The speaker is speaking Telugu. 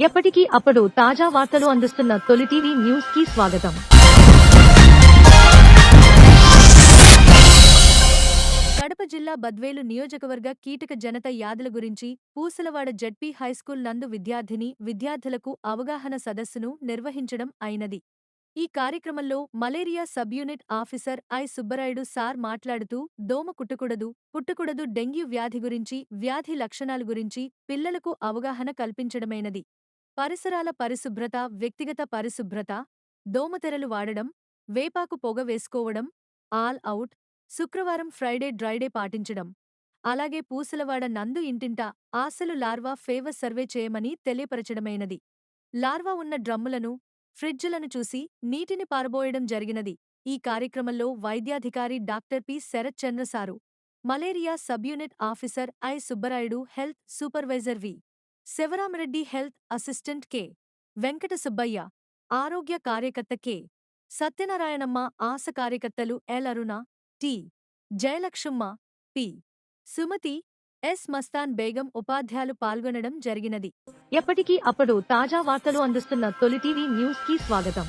ఎప్పటికీ అప్పుడు తాజా వార్తలు అందిస్తున్న తొలి టీవీ న్యూస్కి స్వాగతం. కడప జిల్లా బద్వేలు నియోజకవర్గ కీటక జనత యాదుల గురించి పూసలవాడ జడ్పీ హైస్కూల్ నందు విద్యార్థిని విద్యార్థులకు అవగాహన సదస్సును నిర్వహించడం అయినది. ఈ కార్యక్రమంలో malaria sub unit officer I. Subbarayudu sir మాట్లాడుతూ దోమ కుట్టకూడదు పుట్టకూడదు డెంగ్యూ వ్యాధి గురించి వ్యాధి లక్షణాల గురించి పిల్లలకు అవగాహన కల్పించడమైనది. పరిసరాల పరిశుభ్రత వ్యక్తిగత పరిశుభ్రత దోమతెరలు వాడడం వేపాకు పొగ వేసుకోవడం ఆల్ అవుట్ శుక్రవారం ఫ్రైడే డ్రైడే పాటించడం. అలాగే పూసలవాడ నందు ఇంటింట ఆశలు లార్వా ఫేవర్ సర్వే చేయమని తెలియపరచడమైనది. లార్వా ఉన్న డ్రమ్ములను ఫ్రిడ్జులను చూసి నీటిని పారబోయడం జరిగినది. ఈ కార్యక్రమంలో వైద్యాధికారి doctor P. Sarath sir malaria sub unit officer I. Subbarayudu health supervisor V. Sivarama Reddy health assistant K. Venkata Subbaiah ఆరోగ్య కార్యకర్త కె. సత్యనారాయణమ్మ ఆశ కార్యకర్తలు L Aruna T. Jayalakshmi P. Sumathi S. Mastan Begum ఉపాధ్యాయులు పాల్గొనడం జరిగినది. ఎప్పటికీ అప్పుడు తాజా వార్తలు అందిస్తున్న తొలి టీవీ న్యూస్కి స్వాగతం.